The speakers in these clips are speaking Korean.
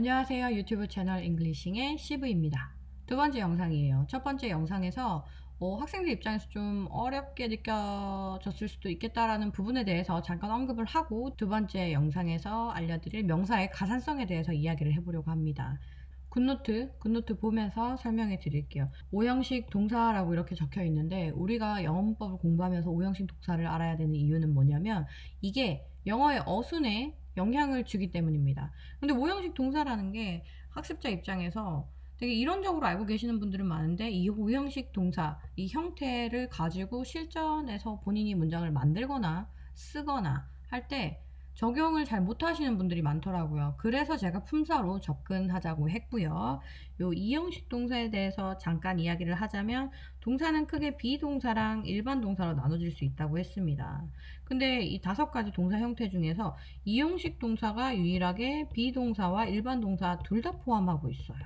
안녕하세요. 유튜브 채널 잉글리싱의 시브입니다. 두 번째 영상이에요. 첫 번째 영상에서 어, 학생들 입장에서 좀 어렵게 느껴졌을 수도 있겠다라는 부분에 대해서 잠깐 언급을 하고 두 번째 영상에서 알려드릴 명사의 가산성에 대해서 이야기를 해보려고 합니다. 굿노트, 굿노트 보면서 설명해 드릴게요. 오형식 동사라고 이렇게 적혀 있는데 우리가 영어 문법을 공부하면서 오형식 동사를 알아야 되는 이유는 뭐냐면 이게 영어의 어순에 영향을 주기 때문입니다. 근데 오형식 동사라는 게 학습자 입장에서 되게 이론적으로 알고 계시는 분들은 많은데 이 오형식 동사, 이 형태를 가지고 실전에서 본인이 문장을 만들거나 쓰거나 할 때 적용을 잘 못하시는 분들이 많더라고요. 그래서 제가 품사로 접근하자고 했고요. 요 이형식 동사에 대해서 잠깐 이야기를 하자면 동사는 크게 비동사랑 일반 동사로 나눠질 수 있다고 했습니다. 근데 이 다섯 가지 동사 형태 중에서 이형식 동사가 유일하게 비동사와 일반 동사 둘 다 포함하고 있어요.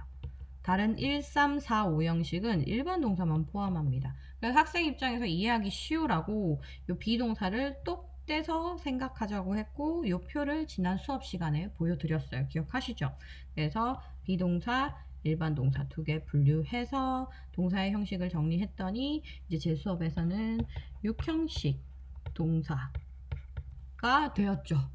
다른 1, 3, 4, 5 형식은 일반 동사만 포함합니다. 그래서 학생 입장에서 이해하기 쉬우라고 이 비동사를 똑 떼서 생각하자고 했고 이 표를 지난 수업 시간에 보여드렸어요. 기억하시죠? 그래서 비동사, 일반 동사 두 개 분류해서 동사의 형식을 정리했더니 이제 제 수업에서는 육형식 동사가 되었죠.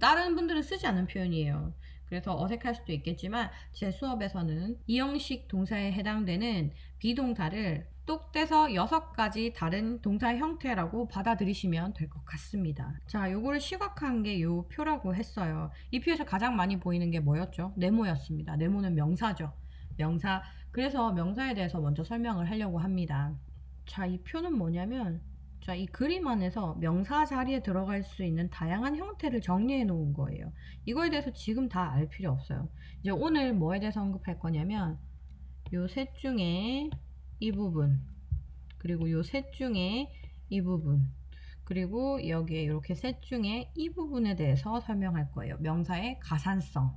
다른 분들은 쓰지 않는 표현이에요. 그래서 어색할 수도 있겠지만 제 수업에서는 이형식 동사에 해당되는 비동사를 똑 떼서 여섯 가지 다른 동사 형태라고 받아들이시면 될 것 같습니다. 자, 요거를 시각한 게 요 표라고 했어요. 이 표에서 가장 많이 보이는 게 뭐였죠? 네모였습니다. 네모는 명사죠. 명사. 그래서 명사에 대해서 먼저 설명을 하려고 합니다. 자, 이 표는 뭐냐면 자, 이 그림 안에서 명사 자리에 들어갈 수 있는 다양한 형태를 정리해 놓은 거예요. 이거에 대해서 지금 다 알 필요 없어요. 이제 오늘 뭐에 대해서 언급할 거냐면 요 셋 중에 이 부분 그리고 요 셋 중에 이 부분 그리고 여기에 이렇게 셋 중에 이 부분에 대해서 설명할 거예요. 명사의 가산성.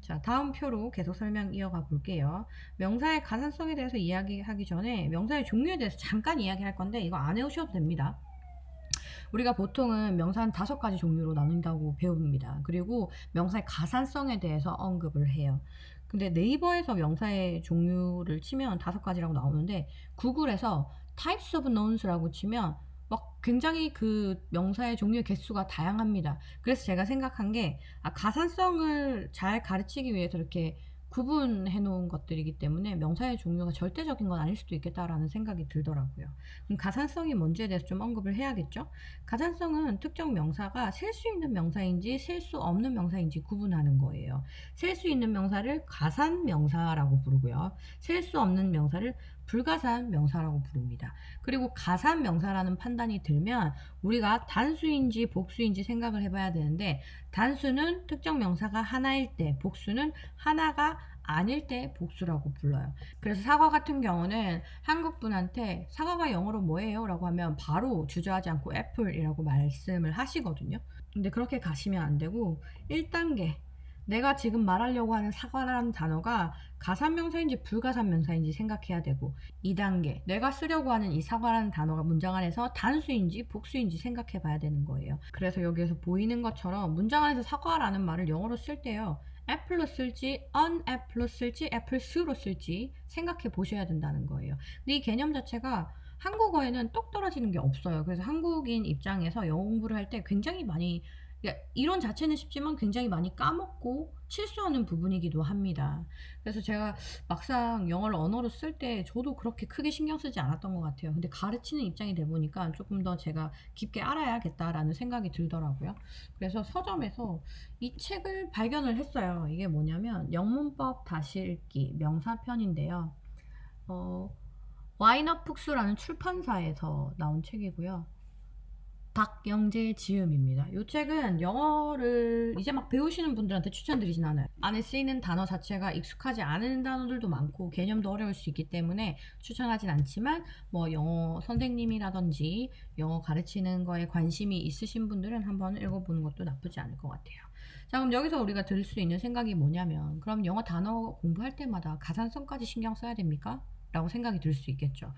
자, 다음 표로 계속 설명 이어가 볼게요. 명사의 가산성에 대해서 이야기하기 전에 명사의 종류에 대해서 잠깐 이야기할 건데 이거 안 해오셔도 됩니다. 우리가 보통은 명사는 다섯 가지 종류로 나눈다고 배웁니다. 그리고 명사의 가산성에 대해서 언급을 해요. 근데 네이버에서 명사의 종류를 치면 다섯 가지라고 나오는데 구글에서 types of nouns라고 치면 막 굉장히 그 명사의 종류의 개수가 다양합니다. 그래서 제가 생각한 게 아, 가산성을 잘 가르치기 위해서 이렇게 구분해 놓은 것들이기 때문에 명사의 종류가 절대적인 건 아닐 수도 있겠다라는 생각이 들더라고요. 그럼 가산성이 뭔지에 대해서 좀 언급을 해야겠죠? 가산성은 특정 명사가 셀 수 있는 명사인지 셀 수 없는 명사인지 구분하는 거예요. 셀 수 있는 명사를 가산 명사라고 부르고요. 셀 수 없는 명사를 불가산 명사라고 부릅니다. 그리고 가산 명사라는 판단이 들면 우리가 단수인지 복수인지 생각을 해봐야 되는데 단수는 특정 명사가 하나일 때 복수는 하나가 아닐 때 복수라고 불러요. 그래서 사과 같은 경우는 한국 분한테 사과가 영어로 뭐예요? 라고 하면 바로 주저하지 않고 애플이라고 말씀을 하시거든요. 근데 그렇게 가시면 안 되고 1단계 내가 지금 말하려고 하는 사과라는 단어가 가산명사인지 불가산명사인지 생각해야 되고 2단계 내가 쓰려고 하는 이 사과라는 단어가 문장 안에서 단수인지 복수인지 생각해 봐야 되는 거예요. 그래서 여기에서 보이는 것처럼 문장 안에서 사과라는 말을 영어로 쓸 때요. 애플로 쓸지 un애플로 쓸지 애플스로 쓸지 생각해 보셔야 된다는 거예요. 근데 이 개념 자체가 한국어에는 똑 떨어지는 게 없어요. 그래서 한국인 입장에서 영어 공부를 할 때 굉장히 많이 그러니까 이론 자체는 쉽지만 굉장히 많이 까먹고 실수하는 부분이기도 합니다. 그래서 제가 막상 영어를 언어로 쓸 때 저도 그렇게 크게 신경 쓰지 않았던 것 같아요. 근데 가르치는 입장이 돼 보니까 조금 더 제가 깊게 알아야겠다라는 생각이 들더라고요. 그래서 서점에서 이 책을 발견을 했어요. 이게 뭐냐면 영문법 다시 읽기 명사편인데요. 어, 와이너 푹스라는 출판사에서 나온 책이고요. 박영재 지음입니다. 이 책은 영어를 이제 막 배우시는 분들한테 추천드리진 않아요. 안에 쓰이는 단어 자체가 익숙하지 않은 단어들도 많고 개념도 어려울 수 있기 때문에 추천하진 않지만 뭐 영어 선생님이라든지 영어 가르치는 거에 관심이 있으신 분들은 한번 읽어보는 것도 나쁘지 않을 것 같아요. 자 그럼 여기서 우리가 들을 수 있는 생각이 뭐냐면 그럼 영어 단어 공부할 때마다 가산성까지 신경 써야 됩니까? 라고 생각이 들 수 있겠죠.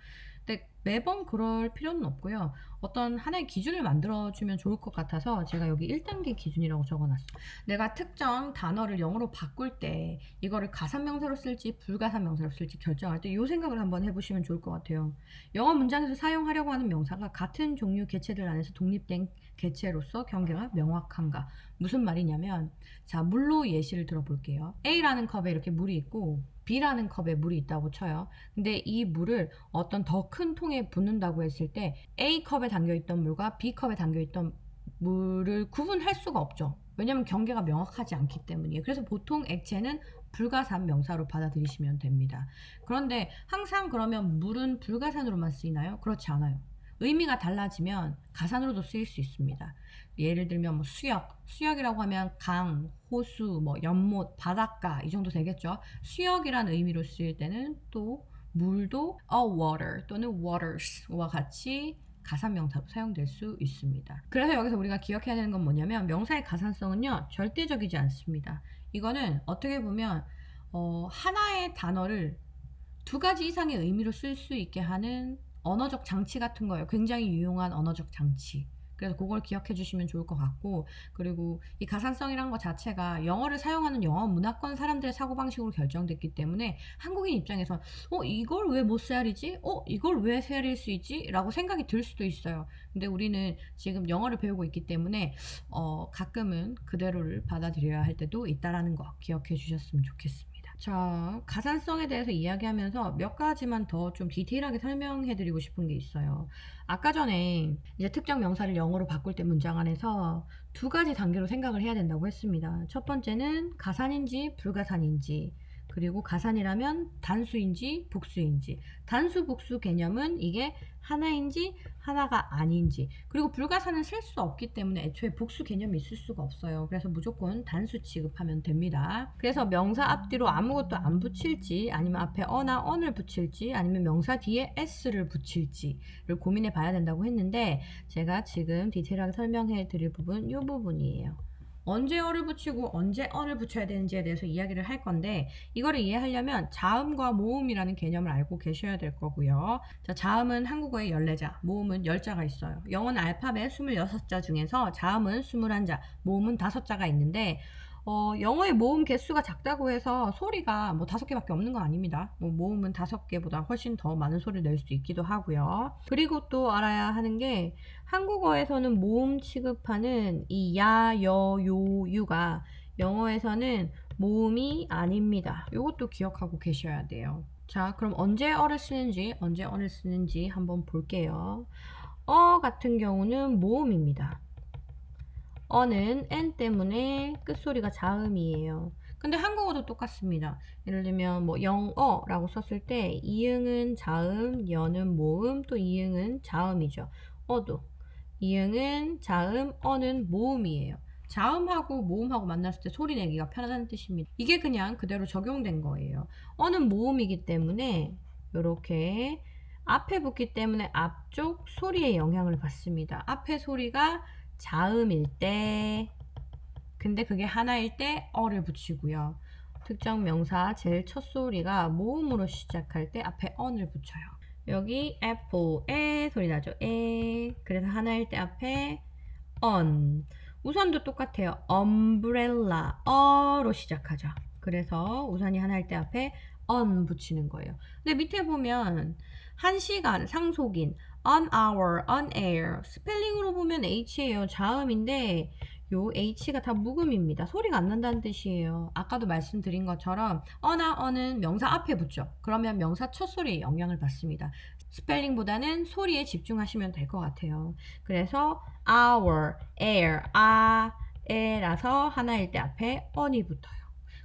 근데 매번 그럴 필요는 없고요. 어떤 하나의 기준을 만들어주면 좋을 것 같아서 제가 여기 1단계 기준이라고 적어놨어요. 내가 특정 단어를 영어로 바꿀 때 이거를 가산명사로 쓸지 불가산명사로 쓸지 결정할 때 이 생각을 한번 해보시면 좋을 것 같아요. 영어 문장에서 사용하려고 하는 명사가 같은 종류 개체들 안에서 독립된 개체로서 경계가 명확한가? 무슨 말이냐면 자 물로 예시를 들어볼게요. A라는 컵에 이렇게 물이 있고 B라는 컵에 물이 있다고 쳐요. 근데 이 물을 어떤 더 큰 통에 붓는다고 했을 때 A 컵에 담겨 있던 물과 B 컵에 담겨 있던 물을 구분할 수가 없죠. 왜냐하면 경계가 명확하지 않기 때문이에요. 그래서 보통 액체는 불가산 명사로 받아들이시면 됩니다. 그런데 항상 그러면 물은 불가산으로만 쓰이나요? 그렇지 않아요. 의미가 달라지면 가산으로도 쓰일 수 있습니다. 예를 들면 뭐 수역, 수역이라고 하면 강, 호수, 뭐 연못, 바닷가 이 정도 되겠죠. 수역이란 의미로 쓰일 때는 또 물도 a water 또는 waters와 같이 가산명사로 사용될 수 있습니다. 그래서 여기서 우리가 기억해야 되는 건 뭐냐면 명사의 가산성은요 절대적이지 않습니다. 이거는 어떻게 보면 어, 하나의 단어를 두 가지 이상의 의미로 쓸 수 있게 하는 언어적 장치 같은 거예요. 굉장히 유용한 언어적 장치. 그래서 그걸 기억해 주시면 좋을 것 같고 그리고 이 가산성이란 것 자체가 영어를 사용하는 영어 문화권 사람들의 사고방식으로 결정됐기 때문에 한국인 입장에서 어 이걸 왜 못 세알이지? 어 이걸 왜 세알일 수 있지? 라고 생각이 들 수도 있어요 근데 우리는 지금 영어를 배우고 있기 때문에 어 가끔은 그대로를 받아들여야 할 때도 있다라는 거 기억해 주셨으면 좋겠습니다 자, 가산성에 대해서 이야기하면서 몇 가지만 더 좀 디테일하게 설명해 드리고 싶은 게 있어요. 아까 전에 이제 특정 명사를 영어로 바꿀 때 문장 안에서 두 가지 단계로 생각을 해야 된다고 했습니다. 첫 번째는 가산인지 불가산인지, 그리고 가산이라면 단수인지 복수인지, 단수 복수 개념은 이게 하나인지 하나가 아닌지, 그리고 불가산은 쓸 수 없기 때문에 애초에 복수 개념이 있을 수가 없어요. 그래서 무조건 단수 취급하면 됩니다. 그래서 명사 앞뒤로 아무것도 안 붙일지, 아니면 앞에 어나 언을 붙일지, 아니면 명사 뒤에 s를 붙일지를 고민해 봐야 된다고 했는데, 제가 지금 디테일하게 설명해 드릴 부분 이 부분이에요. 언제 어를 붙이고 언제 언을 붙여야 되는지에 대해서 이야기를 할 건데 이거를 이해하려면 자음과 모음이라는 개념을 알고 계셔야 될 거고요. 자, 자음은 한국어에 14자, 모음은 10자가 있어요. 영어는 알파벳 26자 중에서 자음은 21자, 모음은 5자가 있는데 어, 영어의 모음 개수가 작다고 해서 소리가 뭐 다섯 개밖에 없는 건 아닙니다. 뭐 모음은 다섯 개보다 훨씬 더 많은 소리를 낼 수 있기도 하고요. 그리고 또 알아야 하는 게 한국어에서는 모음 취급하는 이 야, 여, 요, 유가 영어에서는 모음이 아닙니다. 이것도 기억하고 계셔야 돼요. 자, 그럼 언제 어를 쓰는지, 언제 언을 쓰는지 한번 볼게요. 어 같은 경우는 모음입니다. 어는 n 때문에 끝소리가 자음이에요. 근데 한국어도 똑같습니다. 예를 들면 뭐 영어라고 썼을 때 이응은 자음, 여는 모음, 또 이응은 자음이죠. 어도 이응은 자음, 어는 모음이에요. 자음하고 모음하고 만났을 때 소리 내기가 편하다는 뜻입니다. 이게 그냥 그대로 적용된 거예요. 어는 모음이기 때문에 이렇게 앞에 붙기 때문에 앞쪽 소리에 영향을 받습니다. 앞에 소리가 자음일 때 근데 그게 하나일 때 어를 붙이고요. 특정 명사 제일 첫 소리가 모음으로 시작할 때 앞에 언을 붙여요. 여기 apple에 소리 나죠. 에 그래서 하나일 때 앞에 on 우산도 똑같아요. umbrella 어로 시작하죠. 그래서 우산이 하나일 때 앞에 on 붙이는 거예요. 근데 밑에 보면 한 시간 상속인 on hour, on air 스펠링으로 보면 H예요. 자음인데 요 H가 다 묵음입니다. 소리가 안 난다는 뜻이에요. 아까도 말씀드린 것처럼 어나 어는 명사 앞에 붙죠. 그러면 명사 첫 소리에 영향을 받습니다. 스펠링보다는 소리에 집중하시면 될 것 같아요. 그래서 hour, air, 아, 에라서 하나일 때 앞에 on이 붙어요.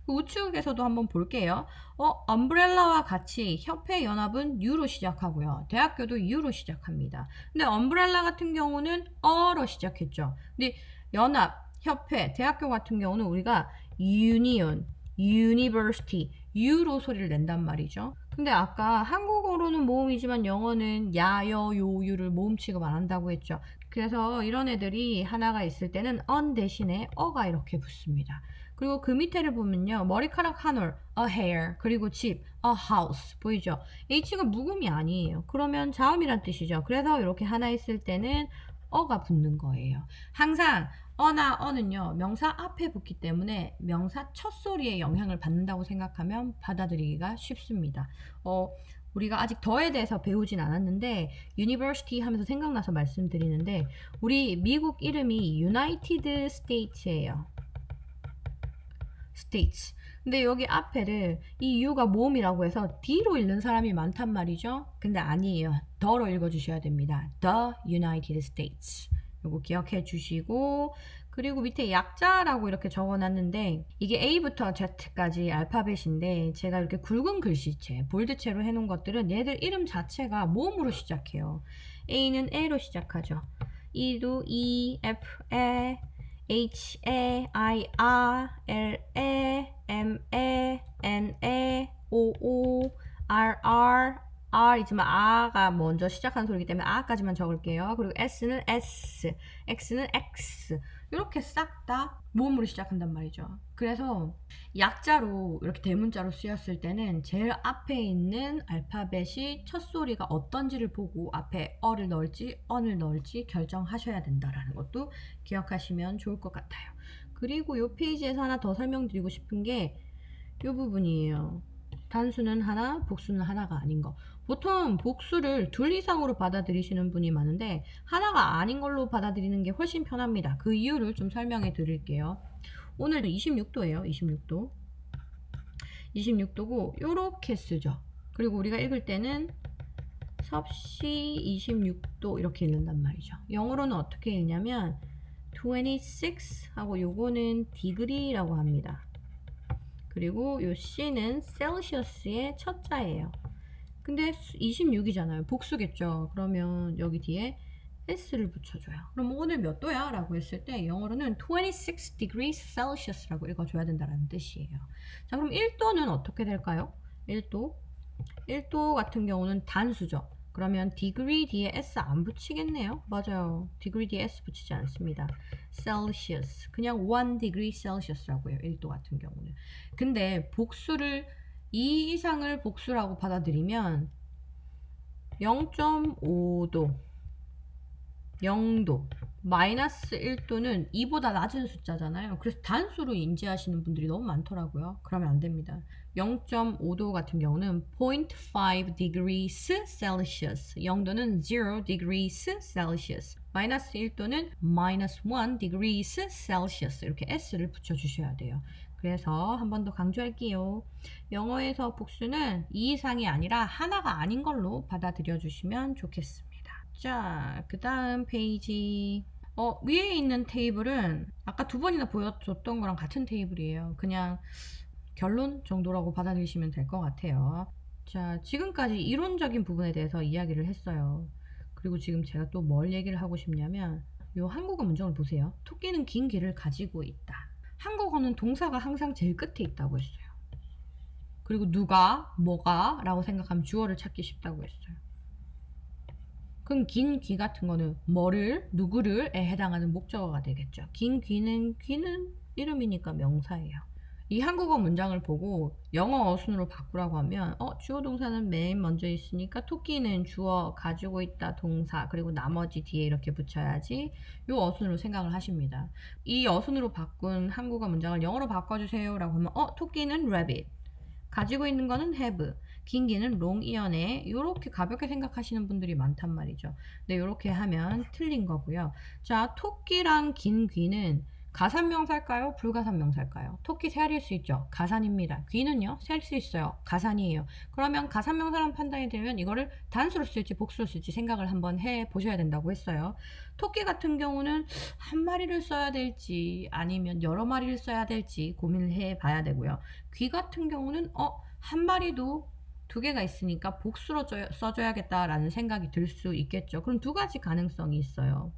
그 우측에서도 한번 볼게요. 어, 엄브렐라와 같이 협회 연합은 U로 시작하고요. 대학교도 U로 시작합니다. 근데 엄브렐라 같은 경우는 어로 시작했죠. 근데 연합, 협회, 대학교 같은 경우는 우리가 union, university, U로 소리를 낸단 말이죠. 근데 아까 한국어로는 모음이지만 영어는 야, 여, 요, 유를 모음 취급 안 한다고 했죠. 그래서 이런 애들이 하나가 있을 때는 on 대신에 어가 이렇게 붙습니다. 그리고 그 밑에를 보면요. 머리카락 한 올, a hair, 그리고 집, a house. 보이죠? H가 묵음이 아니에요. 그러면 자음이란 뜻이죠. 그래서 이렇게 하나 있을 때는 어가 붙는 거예요. 항상 어나 어는요. 명사 앞에 붙기 때문에 명사 첫 소리에 영향을 받는다고 생각하면 받아들이기가 쉽습니다. 어, 우리가 아직 더에 대해서 배우진 않았는데 university 하면서 생각나서 말씀드리는데 우리 미국 이름이 United States예요. States. 근데 여기 앞에를 이 U가 모음이라고 해서 D로 읽는 사람이 많단 말이죠. 근데 아니에요. 더로 읽어주셔야 됩니다. The United States. 요거 기억해 주시고 그리고 밑에 약자라고 이렇게 적어놨는데 이게 A부터 Z까지 알파벳인데 제가 이렇게 굵은 글씨체, 볼드체로 해놓은 것들은 얘들 이름 자체가 모음으로 시작해요. A는 A로 시작하죠. E도 E, F, E, H, E, I, R, L, E, M, E, N, E, O, O, R, R, R이지만 R가 먼저 시작하는 소리이기 때문에 R까지만 적을게요. 그리고 S는 S, X는 X. 이렇게 싹 다 모음으로 시작한단 말이죠. 그래서 약자로 이렇게 대문자로 쓰였을 때는 제일 앞에 있는 알파벳이 첫 소리가 어떤지를 보고 앞에 어를 넣을지 언을 넣을지 결정하셔야 된다라는 것도 기억하시면 좋을 것 같아요. 그리고 이 페이지에서 하나 더 설명드리고 싶은 게 이 부분이에요. 단수는 하나, 복수는 하나가 아닌 거. 보통 복수를 둘 이상으로 받아들이시는 분이 많은데 하나가 아닌 걸로 받아들이는 게 훨씬 편합니다. 그 이유를 좀 설명해 드릴게요. 오늘도 26도예요. 26도. 26도고 이렇게 쓰죠. 그리고 우리가 읽을 때는 섭씨 26도 이렇게 읽는단 말이죠. 영어로는 어떻게 읽냐면 26 하고 요거는 degree라고 합니다. 그리고 요 C는 셀시어스의 첫 자예요. 근데 26이잖아요. 복수겠죠. 그러면 여기 뒤에 S를 붙여줘요. 그럼 오늘 몇 도야? 라고 했을 때 영어로는 26 degrees Celsius라고 읽어줘야 된다는 뜻이에요. 자, 그럼 1도는 어떻게 될까요? 1도. 1도 같은 경우는 단수죠. 그러면 degree 뒤에 s 안 붙이겠네요. 맞아요. degree 뒤에 s 붙이지 않습니다. Celsius. 그냥 1 degree Celsius라고 해요. 1도 같은 경우는. 근데 복수를 2 이상을 복수라고 받아들이면 0.5도, 0도, 마이너스 1도는 2보다 낮은 숫자잖아요. 그래서 단수로 인지하시는 분들이 너무 많더라고요. 그러면 안 됩니다. 0.5도 같은 경우는 0.5 degrees Celsius, 0도는 0 degrees Celsius, 마이너스 1도는 minus 1 degrees Celsius 이렇게 s를 붙여주셔야 돼요. 그래서 한 번 더 강조할게요. 영어에서 복수는 2 이상이 아니라 하나가 아닌 걸로 받아들여 주시면 좋겠습니다. 자, 그 다음 페이지. 어, 위에 있는 테이블은 아까 두 번이나 보여줬던 거랑 같은 테이블이에요. 그냥 결론 정도라고 받아들이시면 될 것 같아요. 자, 지금까지 이론적인 부분에 대해서 이야기를 했어요. 그리고 지금 제가 또 뭘 얘기를 하고 싶냐면, 요 한국어 문장을 보세요. 토끼는 긴 귀를 가지고 있다. 한국어는 동사가 항상 제일 끝에 있다고 했어요. 그리고 누가, 뭐가 라고 생각하면 주어를 찾기 쉽다고 했어요. 그럼 긴 귀 같은 거는 뭐를, 누구를에 해당하는 목적어가 되겠죠. 긴 귀는 귀는 이름이니까 명사예요. 이 한국어 문장을 보고 영어 어순으로 바꾸라고 하면 어 주어 동사는 맨 먼저 있으니까 토끼는 주어 가지고 있다 동사 그리고 나머지 뒤에 이렇게 붙여야지 요 어순으로 생각을 하십니다. 이 어순으로 바꾼 한국어 문장을 영어로 바꿔주세요 라고 하면 어 토끼는 rabbit 가지고 있는 거는 have 긴 귀는 long 이어네 이렇게 가볍게 생각하시는 분들이 많단 말이죠. 근데 이렇게 하면 틀린 거고요. 자 토끼랑 긴 귀는 가산 명사일까요? 불가산 명사일까요? 토끼 세알일 수 있죠. 가산입니다. 귀는요? 셀 수 있어요. 가산이에요. 그러면 가산 명사란 판단이 되면 이거를 단수로 쓸지 복수로 쓸지 생각을 한번 해 보셔야 된다고 했어요. 토끼 같은 경우는 한 마리를 써야 될지 아니면 여러 마리를 써야 될지 고민을 해 봐야 되고요. 귀 같은 경우는 어, 한 마리도 두 개가 있으니까 복수로 써줘야겠다라는 생각이 들 수 있겠죠. 그럼 두 가지 가능성이 있어요.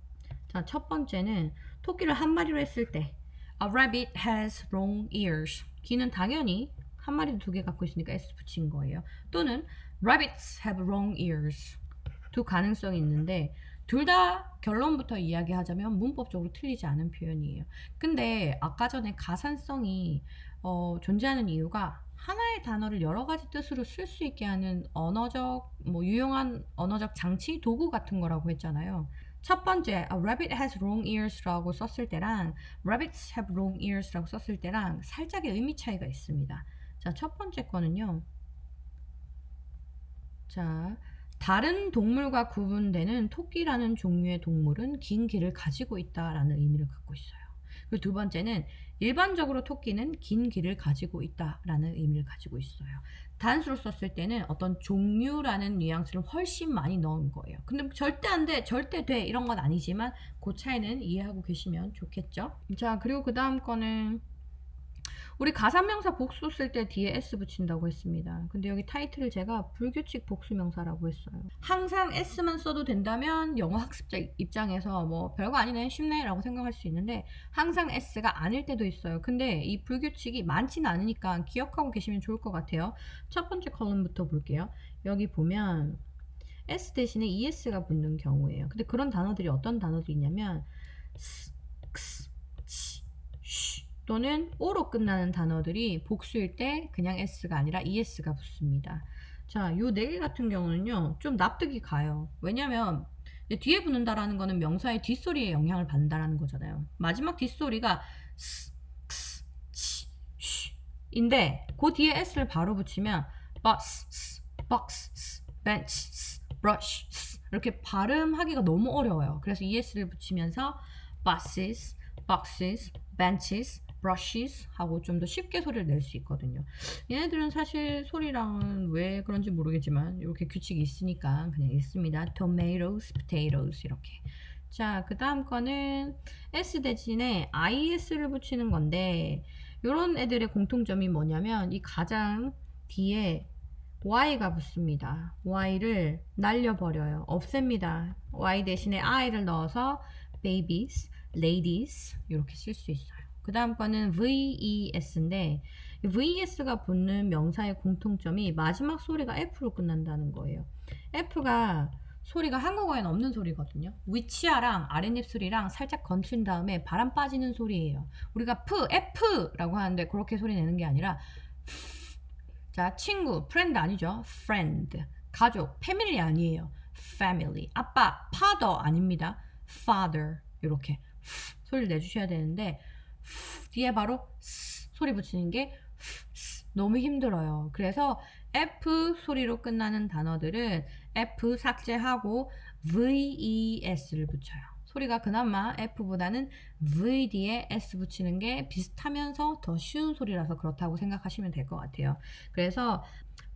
자, 첫 번째는 토끼를 한 마리로 했을 때 A rabbit has long ears. 귀는 당연히 한 마리도 두 개 갖고 있으니까 s 붙인 거예요. 또는 Rabbits have long ears. 두 가능성이 있는데 둘 다 결론부터 이야기하자면 문법적으로 틀리지 않은 표현이에요. 근데 아까 전에 가산성이 어, 존재하는 이유가 하나의 단어를 여러 가지 뜻으로 쓸 수 있게 하는 언어적 뭐 유용한 언어적 장치 도구 같은 거라고 했잖아요. 첫 번째, a rabbit has long ears라고 썼을 때랑 rabbits have long ears라고 썼을 때랑 살짝의 의미 차이가 있습니다. 자, 첫 번째 거는요. 자, 다른 동물과 구분되는 토끼라는 종류의 동물은 긴 귀를 가지고 있다라는 의미를 갖고 있어요. 그리고 두 번째는 일반적으로 토끼는 긴 귀를 가지고 있다라는 의미를 가지고 있어요. 단수로 썼을 때는 어떤 종류라는 뉘앙스를 훨씬 많이 넣은 거예요. 근데 절대 안 돼, 절대 돼 이런 건 아니지만 그 차이는 이해하고 계시면 좋겠죠. 자, 그리고 그 다음 거는 우리 가사명사 복수 쓸 때 뒤에 s 붙인다고 했습니다. 근데 여기 타이틀을 제가 불규칙 복수명사라고 했어요. 항상 s만 써도 된다면 영어 학습자 입장에서 뭐 별거 아니네 쉽네라고 생각할 수 있는데 항상 s가 아닐 때도 있어요. 근데 이 불규칙이 많지는 않으니까 기억하고 계시면 좋을 것 같아요. 첫 번째 컬럼부터 볼게요. 여기 보면 s 대신에 es가 붙는 경우예요. 근데 그런 단어들이 어떤 단어들이 있냐면 s, x, 또는 o로 끝나는 단어들이 복수일 때 그냥 s가 아니라 es가 붙습니다. 자, 요 네 개 같은 경우는요, 좀 납득이 가요. 왜냐면, 뒤에 붙는다라는 거는 명사의 뒷소리에 영향을 받는다라는 거잖아요. 마지막 뒷소리가 스, 스, 치, 쉬 인데, 그 뒤에 s를 바로 붙이면 bus, box, bench, brush 이렇게 발음하기가 너무 어려워요. 그래서 es를 붙이면서 buses, boxes, benches, brushes 하고 좀 더 쉽게 소리를 낼 수 있거든요. 얘네들은 사실 소리랑은 왜 그런지 모르겠지만 이렇게 규칙이 있으니까 그냥 있습니다. tomatoes, potatoes 이렇게. 자, 그 다음 거는 s 대신에 is를 붙이는 건데 이런 애들의 공통점이 뭐냐면 이 가장 뒤에 y가 붙습니다. y를 날려버려요. 없앱니다. y 대신에 i를 넣어서 babies, ladies 이렇게 쓸 수 있어요. 그 다음 거는 VES인데 VES가 붙는 명사의 공통점이 마지막 소리가 F로 끝난다는 거예요. F가 소리가 한국어에는 없는 소리거든요. 위치아랑 아랫입 소리랑 살짝 건친 다음에 바람 빠지는 소리예요. 우리가 F, F라고 하는데 그렇게 소리 내는 게 아니라 자 친구, friend 아니죠. friend, 가족, family 아니에요. family, 아빠, father 아닙니다. father 이렇게 소리를 내주셔야 되는데 뒤에 바로 스 소리 붙이는 게 스, 너무 힘들어요. 그래서 F 소리로 끝나는 단어들은 F 삭제하고 VES를 붙여요. 소리가 그나마 F보다는 V 뒤에 S 붙이는 게 비슷하면서 더 쉬운 소리라서 그렇다고 생각하시면 될 것 같아요. 그래서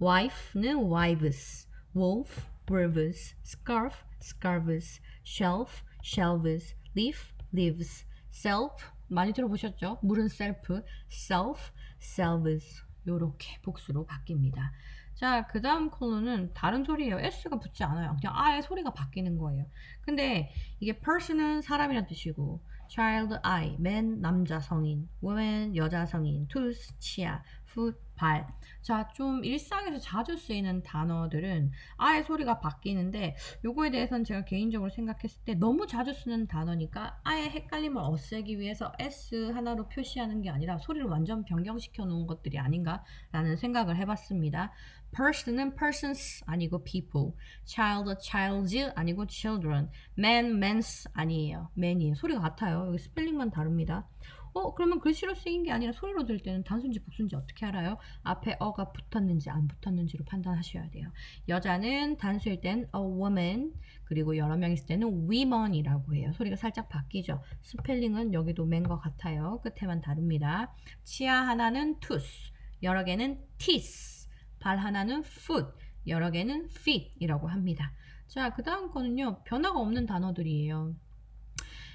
wife는 wives, wolf, wolves, scarf, scarves, shelf, shelves, leaf, leaves, self, 많이 들어보셨죠? 물은 self, self, selves 요렇게 복수로 바뀝니다. 자, 그 다음 컬러는 다른 소리예요. S가 붙지 않아요. 그냥 아예 소리가 바뀌는 거예요. 근데 이게 person은 사람이란 뜻이고 child, I, man, 남자 성인, woman, 여자 성인, tooth, 치아, foot, 발. 자, 좀 일상에서 자주 쓰이는 단어들은 아예 소리가 바뀌는데 요거에 대해서는 제가 개인적으로 생각했을 때 너무 자주 쓰는 단어니까 아예 헷갈림을 없애기 위해서 S 하나로 표시하는 게 아니라 소리를 완전 변경시켜 놓은 것들이 아닌가라는 생각을 해봤습니다. person은 persons 아니고 people, child, childs 아니고 children, man, men's 아니에요. man이에요. 소리가 같아요. 여기 스펠링만 다릅니다. 어, 그러면 글씨로 쓰인 게 아니라 소리로 들을 때는 단순지 복순지 어떻게 알아요? 앞에 어가 붙었는지 안 붙었는지로 판단하셔야 돼요. 여자는 단수일 땐 a woman, 그리고 여러 명 있을 때는 women이라고 해요. 소리가 살짝 바뀌죠. 스펠링은 여기도 맨과 같아요. 끝에만 다릅니다. 치아 하나는 tooth, 여러 개는 teeth, 발 하나는 foot, 여러 개는 feet이라고 합니다. 자, 그 다음 거는요. 변화가 없는 단어들이에요.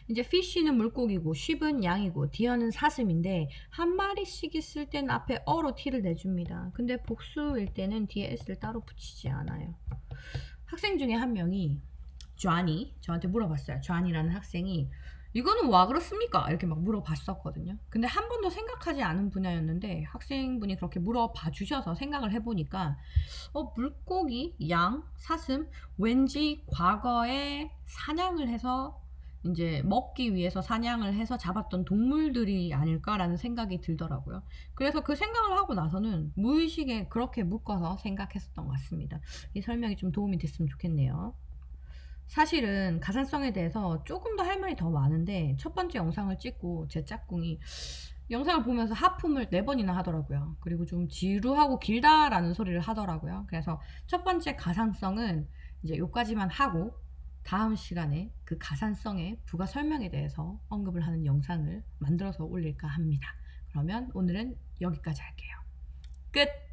이제 fish는 물고기고 sheep은 양이고 deer는 사슴인데 한 마리씩 있을 때는 앞에 어로 t를 내줍니다. 근데 복수일 때는 뒤에 s를 따로 붙이지 않아요. 학생 중에 한 명이 Johnny 저한테 물어봤어요. Johnny라는 학생이 이거는 와 그렇습니까? 이렇게 막 물어봤었거든요. 근데 한 번도 생각하지 않은 분야였는데 학생분이 그렇게 물어봐 주셔서 생각을 해보니까 어, 물고기, 양, 사슴 왠지 과거에 사냥을 해서 이제 먹기 위해서 사냥을 해서 잡았던 동물들이 아닐까라는 생각이 들더라고요. 그래서 그 생각을 하고 나서는 무의식에 그렇게 묶어서 생각했었던 것 같습니다. 이 설명이 좀 도움이 됐으면 좋겠네요. 사실은 가산성에 대해서 조금 더 할 말이 더 많은데 첫 번째 영상을 찍고 제 짝꿍이 영상을 보면서 하품을 네 번이나 하더라고요. 그리고 좀 지루하고 길다라는 소리를 하더라고요. 그래서 첫 번째 가산성은 이제 요까지만 하고 다음 시간에 그 가산성의 부가 설명에 대해서 언급을 하는 영상을 만들어서 올릴까 합니다. 그러면 오늘은 여기까지 할게요. 끝!